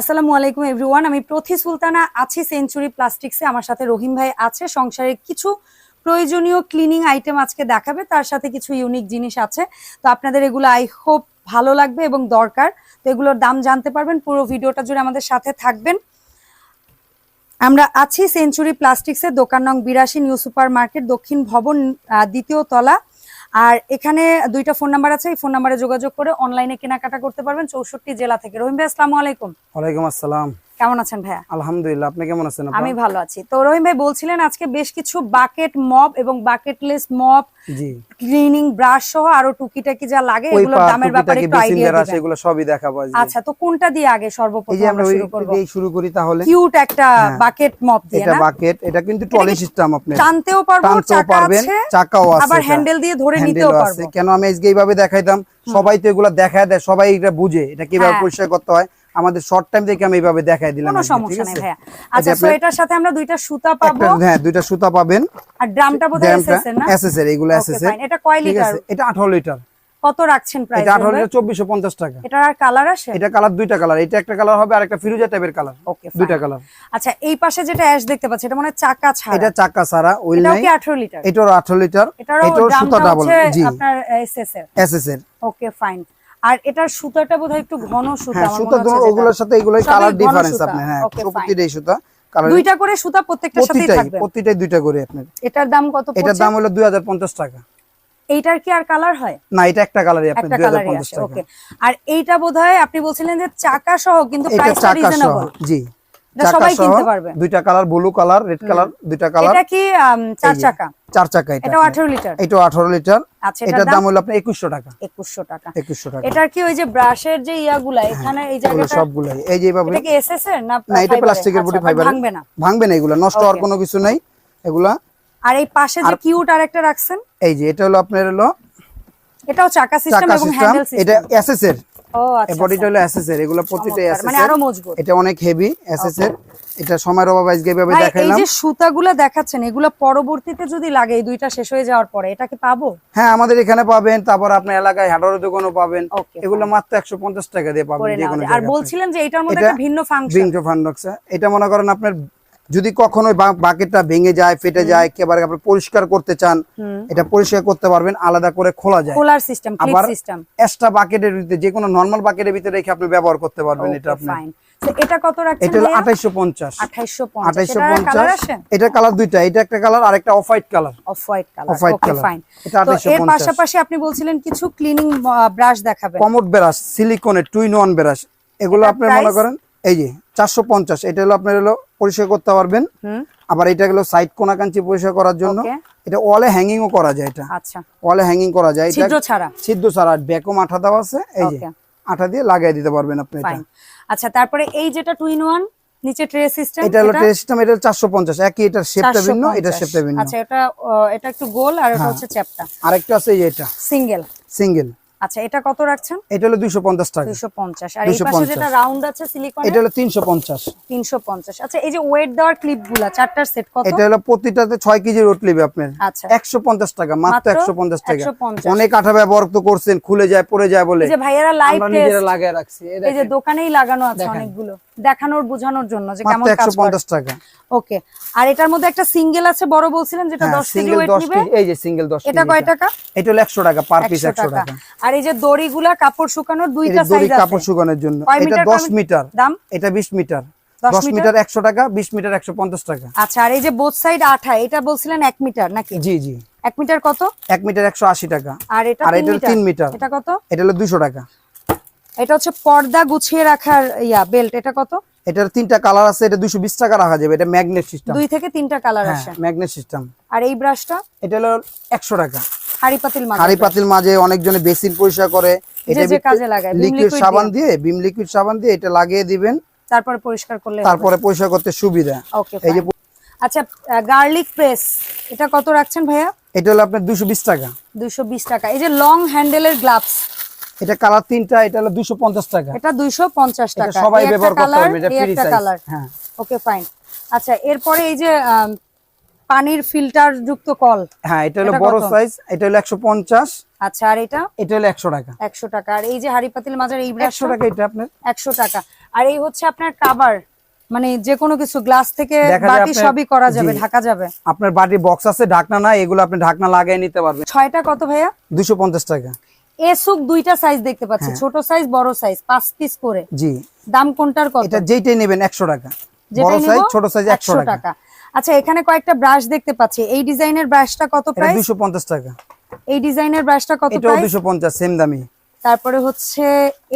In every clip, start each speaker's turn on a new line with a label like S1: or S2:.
S1: আসসালামু আলাইকুম এভরিওয়ান আমি প্রথি সুলতানা, আছি সেঞ্চুরি প্লাস্টিক্সে আমার সাথে রহিম ভাই আছে। সংসারের কিছু প্রয়োজনীয় ক্লিনিং আইটেম আজকে দেখাবে। তার সাথে কিছু ইউনিক জিনিস আছে। তো আপনাদের এগুলো আই হোপ ভালো লাগবে এবং দরকার। তো এগুলোর দাম জানতে পারবেন। পুরো ভিডিওটা জুড়ে আমাদের সাথে থাকবেন। আমরা আছি সেঞ্চুরি প্লাস্টিক্সের দোকান নং বিরাশি নিউ সুপার মার্কেট দক্ষিণ ভবন দ্বিতীয় তলা। আর এখানে দুইটা ফোন নাম্বার আছে, এই ফোন নাম্বারে যোগাযোগ করে অনলাইনে কেনাকাটা করতে পারবেন। চৌষট্টি জেলা থেকে। রহিম ভাই, আসসালামু আলাইকুম।
S2: ওয়ালাইকুম আসসালাম।
S1: কেমন আছেন ভাইয়া?
S2: আলহামদুলিল্লাহ আপনি কেমন আছেন
S1: আমি ভালো আছি। তো রহিম ভাই বলছিলেন আজকে বেশ কিছু বাকেট মপ এবং বাকেটলেস মপ
S2: জি।
S1: ক্লিনিং ব্রাশ সহ আরও টুকিটাকি যা লাগে
S2: পা
S1: দামের ব্যাপারে একটু আইডিয়া দিবেন।
S2: এগুলো সবই দেখাবো
S1: আচ্ছা তো কোনটা দিয়ে আগে
S2: এই
S1: সর্বপ্রথম আমরা শুরু করব?
S2: দিয়েই শুরু করি তাহলে।
S1: কিউট একটা
S2: হ্যাঁ।
S1: বাকেট মপ দিয়ে
S2: এটা বাকেট এটা কিন্তু ট্রলি সিস্টেম আপনি।
S1: টানতেও পারব
S2: টানতেও পারবেন
S1: আছে
S2: চাকাও আছে
S1: আবার হ্যান্ডেল দিয়ে ধরে নিতেও পারব।
S2: কেন আমি আজকে এইভাবে দেখাইতাম? সবাই তো এগুলো দেখায় দেয় সবাই এটা বুঝে। এটা কীভাবে
S1: হ্যাঁ।
S2: পরিষ্কার করতে হয়? আমাদের শর্ট টাইম দেখে আমি এইভাবে দেখাই দিলাম
S1: কোনো
S2: ঠিক
S1: সমস্যা নেই
S2: আছে?
S1: ভাইয়া আচ্ছা
S2: এটা আপনার-
S1: এটার সাথে আমরা দুইটা সুতা পাবো?
S2: হ্যাঁ দুইটা সুতা পাবেন।
S1: আর ড্রামটা বোধহয় এসএসএর না?
S2: এসএসএর এগুলো
S1: এটা কয় লিটার
S2: এটা 18 লিটার
S1: কত রাখছেন প্রাইস
S2: এটা 18 লিটার 2450 টাকা।
S1: এটার আর কালার আসে?
S2: এটা কালার দুইটা কালার এটা একটা কালার হবে আর একটা ফিরোজা টাইপের কালার
S1: ওকে
S2: দুইটা কালার
S1: আচ্ছা এই পাশে যেটা অ্যাশ দেখতে পাচ্ছি এটা মানে চাকা ছাড়া।
S2: এটা চাকা উইল
S1: এটাও
S2: নাই।
S1: কি 18 লিটার
S2: এটারও 18 লিটার
S1: এটারও
S2: সুতা ডাবল জি।
S1: আপনার ওকে ফাইন আর এটার সুতাটা বোধহয় একটু ঘন সুতা
S2: হ্যাঁ সুতা। ওগুলোর সাথে এগুলাই কালার ডিফারেন্স আপনি হ্যাঁ. প্রতিটাই সুতা কালার
S1: দুইটা করে সুতা প্রত্যেকটার সাথেই থাকবে।
S2: প্রতিটাই দুইটা করে আপনার।
S1: এটার দাম কত
S2: এটার দাম হলো 2050 টাকা।
S1: এইটার কি আর কালার হয়?
S2: না এটা একটা কালারই আপনি
S1: একটা
S2: 2050 টাকা।
S1: ওকে। আর এইটা বোধহয় আপনি বলছিলেন যে চাকা সহ কিন্তু
S2: প্রাইস
S1: প্রাইসটা রিজনেবল
S2: জি।
S1: সবাই কিনতে পারবে।
S2: দুইটা colour blue colour red colour দুইটা কালার।
S1: এটা কি চার চাকা?
S2: চার চাকা এটা
S1: 18 লিটার?
S2: এটাও 18 লিটার।
S1: আচ্ছা
S2: এটার দাম হলো আপনার 2100 টাকা।
S1: 2100 টাকা।
S2: 2100 টাকা।
S1: এটার কি ওই যে ব্রাশের যে ইয়াগুলা এখানে এই জায়গাটা
S2: সবগুলাই। এই যে এইভাবে
S1: এটা কি এসএস এর না
S2: না এটা প্লাস্টিকের
S1: আচ্ছা,
S2: বডি ফাইবার
S1: ভাঙবে না।
S2: ভাঙবে না এগুলা নষ্ট হওয়ার. কোনো কিছু নাই এগুলা।
S1: আর এই পাশে যে কিউট আরেকটা রাখছেন?
S2: এই যে এটা হলো আপনার হলো
S1: এটাও চাকা সিস্টেম এবং
S2: সিস্টেম এটা এসএস এর। এই বডিটা হলো এসএস এগুলো প্রতিটা
S1: চমৎকার, মানে আরও মজবুত।
S2: এটা অনেক হেভি এসএস এটা সময়ের অভাবে আজকে এইভাবে
S1: ভাই এই যে সুতাগুলো দেখাচ্ছেন এগুলো পরবর্তীতে যদি লাগে এই দুইটা শেষ হয়ে যাওয়ার পরে এটা কি পাবো?
S2: হ্যাঁ আমাদের এখানে পাবেন তারপর আপনার এলাকায় দোকানও পাবেন। এগুলো মাত্র একশো পঞ্চাশ টাকা দিয়ে পাবেন যে কোনো
S1: আর বলছিলেন যে এটার মধ্যে একটা ভিন্ন ফাংশন
S2: এটা মনে করেন আপনার যদি কখনো বাকেটটা ভেঙে যায় ফেটে যায় একেবারে আপনি পরিষ্কার করতে চান এটা পরিষ্কার করতে পারবেন আলাদা করে খোলা যায়।
S1: কোলার সিস্টেম
S2: আবার
S1: সিস্টেম
S2: এক্সট্রা বাকেটের ভিতরে যে কোনো নর্মাল বাকেটের ভিতরে রেখে আপনি ব্যবহার করতে পারবেন এটা আপনি
S1: এটা কত রাখছেন
S2: এটা হলো আঠাইশো পঞ্চাশ।
S1: 2850
S2: আঠাইশো
S1: কালার
S2: পঞ্চাশ এটা কালার দুইটা এটা একটা কালার আর একটা off white colour
S1: off white colour okay
S2: color।
S1: Fine
S2: এটা
S1: তো এর পাশাপাশি আপনি বলছিলেন কিছু ক্লিনিং ব্রাশ দেখাবেন।
S2: কমোড ব্রাশ সিলিকনের টুইন ওয়ান ব্রাশ এগুলো আপনি মনে করেন এই যে চারশো পঞ্চাশ এটা হলো আপনার হলো পরিষ্কার করতে পারবেন। আবার এটা হলো সাইড কোনা কাঞ্চি পরিষ্কার করার জন্য। এটা ওয়ালে হ্যাঙ্গিং ও করা যায় এটা।
S1: আচ্ছা।
S2: ওয়ালে হ্যাঙ্গিং করা যায়। এটা
S1: ছিদ্র ছাড়া।
S2: ছিদ্র ছাড়া ব্যাকম আঠা দেওয়া আছে। এই যে আঠা দিয়ে লাগিয়ে দিতে পারবেন আপনি এটা।
S1: আচ্ছা তারপরে এই যেটা টুইন ওয়ান নিচে ট্রে সিস্টেম
S2: এটা হলো সিস্টেম এটা চারশো পঞ্চাশ। একই এটার শেপটা ভিন্ন এটার শেপটা ভিন্ন।
S1: আচ্ছা এটা এটা একটু গোল আর এটা হচ্ছে চ্যাপটা
S2: আরেকটা আছে এই এটা।
S1: সিঙ্গেল
S2: সিঙ্গেল
S1: আচ্ছা এটা কত রাখছেন?
S2: এটা হলো দুইশো পঞ্চাশ টাকা।
S1: দুইশো পঞ্চাশ। আর এই পাশে যেটা রাউন্ড আছে সিলিকন
S2: এটা হলো তিনশো পঞ্চাশ।
S1: তিনশো পঞ্চাশ। আচ্ছা এই যে ওয়েট দেওয়ার ক্লিপগুলা চারটার সেট কত?
S2: এটা হলো প্রতিটাতে ছয় কেজি রোট লিবে আপনার।
S1: আচ্ছা।
S2: একশো পঞ্চাশ টাকা মাত্র
S1: মাত্র
S2: একশো পঞ্চাশ টাকা। অনেক আঠা ব্যবহার তো করছেন খুলে যায় পড়ে যায় বলে।
S1: এই যে ভাইয়ারা লাইভ টেস্ট
S2: নিজেরা লাগিয়ে রাখছি। এই
S1: যে দোকানেই লাগানো আছে অনেকগুলো। দেখানোর বোঝানোর জন্য যে কেমন কাজ
S2: একশো
S1: করে
S2: পঞ্চাশ টাকা।
S1: ওকে। আর এটার মধ্যে একটা সিঙ্গেল আছে বড় বলছিলেন যেটা
S2: হ্যাঁ
S1: 10 কেজি
S2: সিঙ্গেল
S1: ওয়েট
S2: দশ কেজি এই যে সিঙ্গেল দশ
S1: এটা
S2: কেজি
S1: কয় টাকা?
S2: এটা হলো একশো টাকা পার পিস
S1: 100
S2: টাকা।
S1: আর এই যে দড়িগুলা কাপড় শুকানোর দুইটা সাইজ
S2: কাপড় শুকানোর জন্য। এটা
S1: মিটার
S2: দশ
S1: কয়
S2: মিটার।
S1: দাম?
S2: এটা বিশ মিটার।
S1: 10
S2: দশ
S1: মিটার?
S2: মিটার একশো টাকা বিশ মিটার একশো পঞ্চাশ টাকা।
S1: আচ্ছা আর এই যে বোথ সাইড আঠা এটা বলছিলেন এক মিটার নাকি?
S2: জি জি।
S1: এক মিটার কত?
S2: এক মিটার একশো আশি টাকা।
S1: আর এটা
S2: আর
S1: তিন
S2: এটা হলো
S1: মিটার। এটা কত?
S2: এটা হলো দুশো টাকা।
S1: এটা হচ্ছে পর্দা গুছিয়ে রাখার ইয়া বেল্ট এটা কত?
S2: এটার তিনটা কালার আছে এটা দুশো বিশ টাকা রাখা যাবে এটা ম্যাগনেট সিস্টেম
S1: দুই থেকে তিনটা কালার আছে
S2: ম্যাগনেট সিস্টেম
S1: আর এই ব্রাশটা
S2: এটা হলো একশো টাকা।
S1: হাড়ি পাতিল মাছ
S2: হাড়ি পাতিল মাঝে অনেকজনে বেসিন পরিষ্কার করে এটা
S1: কাজে লাগায়,
S2: লিকুইড সাবান দিয়ে। বিম লিকুইড সাবান দিয়ে এটা লাগিয়ে দিবেন।
S1: তারপরে পরিষ্কার করলে
S2: তারপরে পরিষ্কার করতে সুবিধা। এই যে
S1: আচ্ছা গার্লিক প্রেস এটা কত রাখছেন ভাইয়া?
S2: এটা হলো আপনার দুশো বিশ টাকা।
S1: দুইশো বিশ টাকা। এই যে লং হ্যান্ডেলের গ্লাভস
S2: এটা কালার তিনটা এটা হলো দুশো পঞ্চাশ টাকা।
S1: এটা দুইশো পঞ্চাশ
S2: এটা
S1: টাকা।
S2: সবাই ব্যবহার করতে পারবে এটা ফ্রি সাইজ হ্যাঁ।
S1: ওকে ফাইন আচ্ছা এরপরে এই যে পানির ফিল্টার যুক্ত কল।
S2: হ্যাঁ এটা হলো বড় সাইজ এটা হলো একশো পঞ্চাশ।
S1: আচ্ছা আর এটা?
S2: এটা হলো একশো টাকা।
S1: একশো টাকা। আর এই যে হাড়ি পাতিল মাজার এই ব্রাশ
S2: একশো টাকা এটা আপনার।
S1: একশো টাকা। আর এই হচ্ছে আপনার কাভার মানে যে কোনো কিছু গ্লাস থেকে বাটি সবই করা যাবে ঢাকা যাবে।
S2: আপনার বাড়ির বক্স আছে ঢাকনা না এগুলো আপনি ঢাকনা লাগিয়ে নিতে পারবেন।
S1: ছয়টা কত ভাইয়া?
S2: দুশো পঞ্চাশ টাকা।
S1: এসুক দুইটা সাইজ দেখতে পাচ্ছি
S2: হ্যাঁ।
S1: ছোট সাইজ বড় সাইজ পাঁচ পিস করে।
S2: জি।
S1: দাম কোনটার কত?
S2: এটা যেইটাই নেবেন একশো টাকা।
S1: যেটাই
S2: বড় সাইজ ছোট সাইজ একশো
S1: 100
S2: টাকা
S1: টাকা। আচ্ছা এখানে কয়েকটা ব্রাশ দেখতে পাচ্ছি। এই ডিজাইনের ব্রাশটা কত প্রাইস
S2: দুশো পঞ্চাশ টাকা।
S1: এই ডিজাইনের ব্রাশটা কত প্রাইস
S2: দুশো পঞ্চাশ সেম দামি
S1: তারপরে হচ্ছে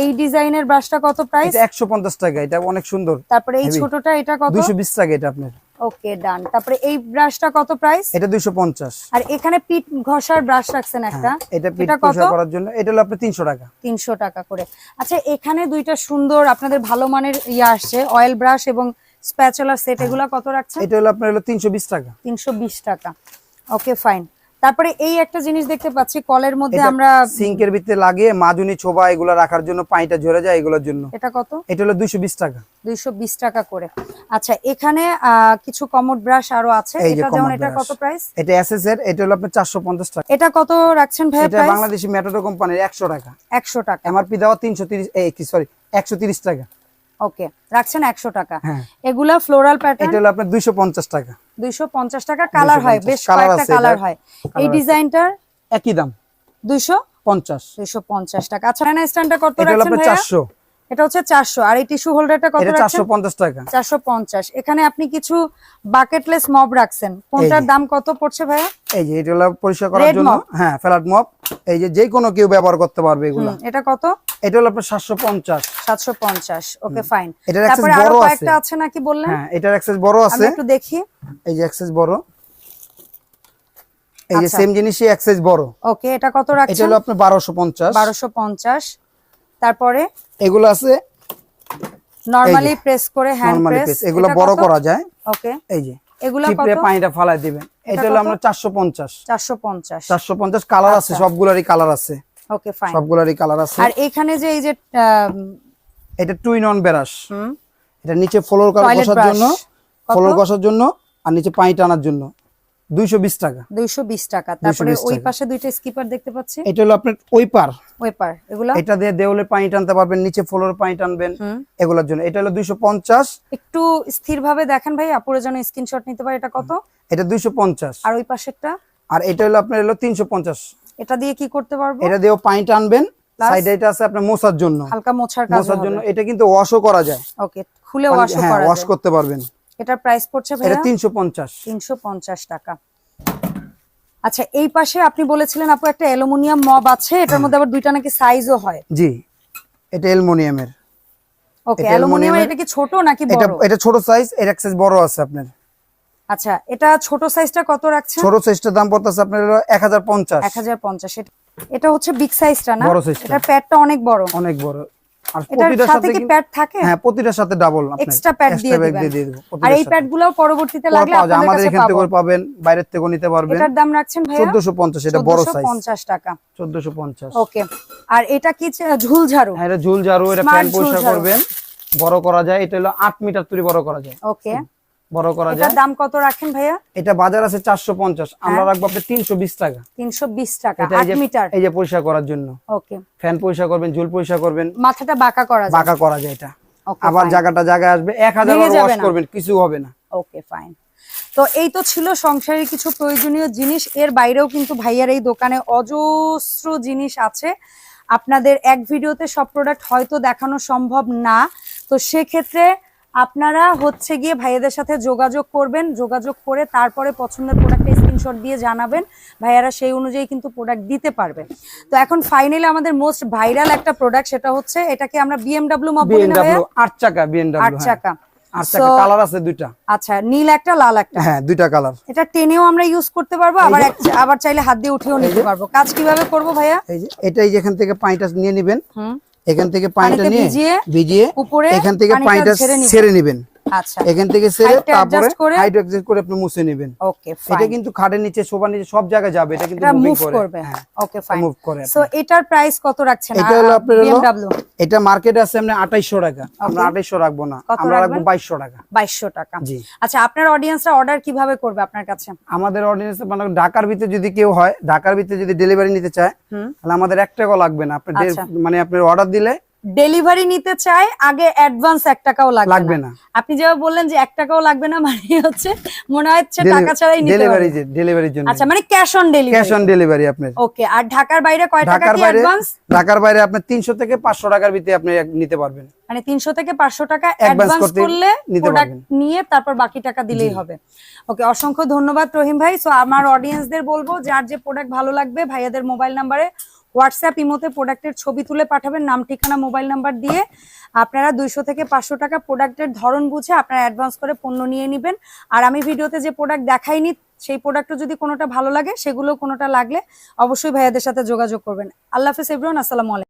S1: এই ডিজাইনের ব্রাশটা কত প্রাইস
S2: এটা একশো পঞ্চাশ টাকা এটা অনেক সুন্দর
S1: তারপরে এই ছোটটা এটা কত?
S2: দুশো বিশ টাকা এটা আপনার।
S1: ওকে ডান তারপরে এই ব্রাশটা কত প্রাইস
S2: এটা দুশো পঞ্চাশ।
S1: আর এখানে পিঠ ঘষার ব্রাশ রাখছেন একটা।
S2: এটা পিঠ
S1: এটা কত?
S2: পরিষ্কার করার জন্য এটা হলো আপনার তিনশো টাকা।
S1: তিনশো টাকা করে। আচ্ছা এখানে দুইটা সুন্দর আপনাদের ভালো মানের ইয়ে আসছে অয়েল ব্রাশ এবং স্প্যাচুলার সেট এগুলা কত রাখছেন?
S2: এটা হলো আপনার হলো তিনশো বিশ টাকা।
S1: তিনশো বিশ টাকা। Okay fine. তারপরে এই একটা জিনিস দেখতে পাচ্ছি কলের মধ্যে আমরা
S2: সিঙ্কের ভিতরে লাগিয়ে মাজুনি ছোবা এগুলো রাখার জন্য পানিটা ঝরে যায় এগুলোর জন্য।
S1: এটা কত?
S2: এটা হলো দুশো বিশ টাকা।
S1: দুইশো বিশ টাকা করে। আচ্ছা এখানে কিছু কমোড ব্রাশ আরও আছে। এটা যেমন এটা কত প্রাইস
S2: এটা এসএস এর এটা হলো আপনার চারশো পঞ্চাশ টাকা।
S1: এটা কত রাখছেন ভাই
S2: এটা বাংলাদেশি মেটাডো কোম্পানির একশো টাকা।
S1: একশো টাকা।
S2: এমআরপি তিনশো তিরিশ এই সরি একশো তিরিশ টাকা।
S1: ওকে রাখছেন একশো টাকা।
S2: হ্যাঁ।
S1: এগুলা ফ্লোরাল প্যাটার্ন
S2: এটা হলো আপনার দুইশো পঞ্চাশ টাকা।
S1: দুইশো পঞ্চাশ টাকা কালার হয় বেশ কয়েকটা কালার হয়। এই ডিজাইনটার?
S2: একই দাম।
S1: দুইশো?
S2: পঞ্চাশ।
S1: দুইশো পঞ্চাশ টাকা। আচ্ছা স্ট্যান্ডটা কত রাখছেন
S2: চারশো।
S1: এটা হচ্ছে চারশো। আর এই টিস্যু হোল্ডারটা কত রাখছেন?
S2: চারশো পঞ্চাশ টাকা।
S1: চারশো পঞ্চাশ। এখানে আপনি কিছু বাকেটলেস মব রাখছেন। কোনটার দাম কত পড়ছে ভাইয়া?
S2: এই যে এটা হলো পরিষ্কার করার জন্য। হ্যাঁ ফ্ল্যাট মপ এই যে যে কোনো কেউ ব্যবহার করতে পারবে এগুলো।
S1: এটা কত?
S2: এটা হলো আপনার সাতশো পঞ্চাশ।
S1: সাতশো পঞ্চাশ। ওকে ফাইন
S2: এটার
S1: আরও
S2: বড় আছে।
S1: কয়েকটা আছে। নাকি বললেন?
S2: হ্যাঁ এটার অ্যাক্সেস বড়
S1: আমি
S2: আছে।
S1: একটু দেখি।
S2: এই যে অ্যাক্সেস বড়। এই যে
S1: আচ্ছা।
S2: সেম জিনিসই অ্যাক্সেস বড়।
S1: ওকে এটা কত রাখছেন?
S2: এটা হলো আপনার বারোশো পঞ্চাশ।
S1: বারোশো পঞ্চাশ। তারপরে
S2: এগুলো আছে
S1: নরমালি প্রেস করে হ্যান্ড প্রেস
S2: এগুলো বড় করা যায়।
S1: ওকে
S2: এই যে
S1: এগুলা কত?
S2: পানিটা ফালাই দিবেন। এটা হলো আমরা চারশো পঞ্চাশ।
S1: চারশো পঞ্চাশ।
S2: চারশো পঞ্চাশ কালার আছে
S1: আচ্ছা।
S2: সবগুলারই কালার আছে।
S1: ওকে ফাইন
S2: সবগুলারই কালার আছে।
S1: আর এখানে যে এই যে
S2: এটা টুইন অন বেরাস
S1: হুম,
S2: এটা নিচে ফ্লোর
S1: brush।
S2: জন্য? ফ্লোর কষার জন্য আর নিচে পানি টানার জন্য। দুইশো বিশ টাকা।
S1: দুইশো বিশ টাকা। তারপরে ওই পাশে দুইটা স্কিপার দেখতে পাচ্ছি।
S2: এটা হলো আপনার ওই পার
S1: ওয়েপার এগুলা?
S2: এটা দিয়ে দেওয়ালে পানি টানতে পারবেন নিচে ফ্লোর পানি টানবেন। এগুলোর জন্য। এটা হলো দুইশো পঞ্চাশ।
S1: একটু স্থির ভাবে দেখেন ভাই আপুরে যেন স্ক্রিনশট নিতে পারে এটা কত?
S2: এটা দুইশো পঞ্চাশ।
S1: আর ওই পাশেরটা?
S2: আর এটা হলো আপনার হলো তিনশো পঞ্চাশ।
S1: এটা দিয়ে কি করতে পারব?
S2: এটা দিয়েও পানি টানবেন? সাইডে এটা আছে আপনার মোছার জন্য।
S1: হালকা মোছার কাজ
S2: মোছার জন্য। এটা কিন্তু ওয়াশও করা যায়।
S1: ওকে খুলে ওয়াশ
S2: হ্যাঁ
S1: করা
S2: ওয়াশ করতে পারবেন।
S1: এটার প্রাইস পড়ছে ভাইয়া?
S2: তিনশো পঞ্চাশ।
S1: তিনশো পঞ্চাশ টাকা। আচ্ছা এই পাশে আপনি বলেছিলেন আপু একটা অ্যালুমিনিয়াম মব আছে এটার মধ্যে আবার দুইটা নাকি সাইজও হয়।
S2: জি এটা অ্যালুমিনিয়ামের।
S1: ওকে
S2: এটা
S1: অ্যালুমিনিয়াম এটা কি ছোট নাকি
S2: এটা
S1: বড়?
S2: এটা এটা ছোট সাইজ এর অ্যাক্সেস বড় আছে আপনার।
S1: আচ্ছা এটা ছোট সাইজটা কত রাখছেন?
S2: ছোট সাইজটার দাম পড়তেছে আপনার হলো এক হাজার পঞ্চাশ।
S1: এক হাজার পঞ্চাশ এটা হচ্ছে বিগ সাইজটা না?
S2: size
S1: প্যাডটা অনেক বড়।
S2: অনেক বড়। আর প্রতিটার
S1: সাথে
S2: সাথে
S1: কি প্যাড থাকে?
S2: হ্যাঁ প্রতিটার সাথে ডাবল
S1: এক্সট্রা প্যাড দিয়ে দিবেন। আর এই প্যাড পরবর্তীতে লাগলে
S2: পাওয়া যায়
S1: আপনাদের
S2: আমাদের এখান থেকে পাবেন নিতে পারবেন।
S1: এটার দাম রাখছেন
S2: এটা বড় সাইজ
S1: টাকা।
S2: চোদ্দশো পঞ্চাশ।
S1: ওকে। আর এটা কি ছে- ঝুল ঝাড়ু?
S2: হ্যাঁ এটা ঝুল ঝাড়ু করবেন বড় করা যায় এটা হলো আট মিটার তৈরি বড় করা যায়।
S1: ওকে।
S2: বড় করা যায়।
S1: দাম কত রাখেন ভাইয়া?
S2: এটা বাজার আছে চারশো পঞ্চাশ। আমরা রাখব তিনশো বিশ টাকা।
S1: তিনশো বিশ টাকা মিটার।
S2: এই যে পরিষ্কার করার জন্য।
S1: ওকে।
S2: ফ্যান পরিষ্কার করবেন ঝুল পরিষ্কার করবেন।
S1: মাথাটা বাঁকা করা যায়।
S2: বাঁকা করা যায় এটা। আবার জায়গাটা জায়গায় আসবে এক হাজার ওয়াশ করবেন কিছু হবে না।
S1: ওকে ফাইন তো এই তো ছিল সংসারের কিছু প্রয়োজনীয় জিনিস। এর বাইরেও কিন্তু ভাইয়ার এই দোকানে অজস্র জিনিস আছে। আপনাদের এক ভিডিওতে সব প্রোডাক্ট হয়তো দেখানো সম্ভব না। তো সেক্ষেত্রে আপনারা হচ্ছে গিয়ে ভাইয়াদের সাথে যোগাযোগ করবেন যোগাযোগ করে তারপরে পছন্দের প্রোডাক্টে স্ক্রিনশট দিয়ে জানাবেন। ভাইয়ারা সেই অনুযায়ী কিন্তু প্রোডাক্ট দিতে পারবে তো এখন ফাইনালি আমাদের মোস্ট ভাইরাল একটা প্রোডাক্ট সেটা হচ্ছে এটাকে আমরা বিএমডাব্লিউ মব বলি না
S2: আট চাকা
S1: আট
S2: বিএনডব্লিউ
S1: চাকা।
S2: আট চাকা কালার আছে দুইটা।
S1: আচ্ছা নীল একটা লাল একটা।
S2: হ্যাঁ দুইটা কালার
S1: এটা টেনেও আমরা ইউজ করতে পারব আবার আবার চাইলে হাত দিয়ে উঠেও নিতে পারব। কাজ কীভাবে করব ভাইয়া?
S2: এই এটাই যেখান থেকে পানিটা নিয়ে নেবেন।
S1: হুম।
S2: এখান থেকে পানিটা নিয়ে
S1: ভিজিয়ে উপরে
S2: এখান থেকে
S1: পানিটা ছেড়ে নিবেন। আচ্ছা।
S2: এখান থেকে ছেড়ে তারপরে হাইট অ্যাডজাস্ট করে আপনি মুছে নেবেন।
S1: ওকে
S2: এটা কিন্তু খাটের নিচে সোফার নিচে সব জায়গায় যাবে এটা কিন্তু মুভ
S1: করবে। ওকে ফাইন
S2: মুভ করে
S1: সো এটার প্রাইস কত রাখছেন?
S2: এটা হলো আপনার হলো
S1: বিএমডব্লিউ
S2: এটা মার্কেটে আছে আমরা আঠাইশশো টাকা। আমরা আঠাইশশো রাখব না আমরা রাখব
S1: রাখবেন?
S2: বাইশশো টাকা।
S1: 2200 টাকা।
S2: জি।
S1: আচ্ছা আপনার অডিয়েন্সরা অর্ডার কীভাবে করবে আপনার কাছে?
S2: আমাদের অডিয়েন্স মানে ঢাকার ভিতরে যদি কেউ হয় ঢাকার ভিতরে যদি ডেলিভারি নিতে চায় তাহলে আমাদের এক টাকাও লাগবে না। আপনি
S1: আচ্ছা।
S2: মানে আপনার অর্ডার দিলে
S1: ডেলিভারি নিতে চায় আগে অ্যাডভান্স এক টাকাও লাগবে না। আপনি যেভাবে বললেন যে এক টাকাও লাগবে না মানে হচ্ছে মনে হচ্ছে টাকা ছাড়াই নিতে
S2: ডেলিভারি ডেলিভারির জন্য।
S1: আচ্ছা মানে cash on delivery cash
S2: on delivery আপনার।
S1: ওকে আর ঢাকার বাইরে কয় টাকা কি অ্যাডভান্স
S2: ঢাকার বাইরে আপনার তিনশো থেকে পাঁচশো টাকার ভিতরে আপনি নিতে পারবেন।
S1: মানে তিনশো থেকে পাঁচশো টাকা অ্যাডভান্স করলে প্রোডাক্ট নিয়ে তারপর বাকি টাকা দিলেই হবে। ওকে অসংখ্য ধন্যবাদ রহিম ভাই। সো আমার অডিয়েন্সদের বলব যার যে প্রোডাক্ট ভালো লাগবে ভাইয়াদের মোবাইল নাম্বারে হোয়াটসঅ্যাপ ইমোতে প্রোডাক্টের ছবি তুলে পাঠাবেন, নাম, ঠিকানা, মোবাইল নাম্বার দিয়ে। আপনারা দুইশো থেকে পাঁচশো টাকা প্রোডাক্টের ধরন বুঝে আপনারা অ্যাডভান্স করে পণ্য নিয়ে নেবেন। আর আমি ভিডিওতে যে প্রোডাক্ট দেখাইনি, সেই প্রোডাক্টও যদি কোনোটা ভালো লাগে সেগুলো কোনোটা লাগলে অবশ্যই ভাইয়াদের সাথে যোগাযোগ করবেন। আল্লাহ হাফিজ, এভরিওয়ান, আসসালামু আলাইকুম।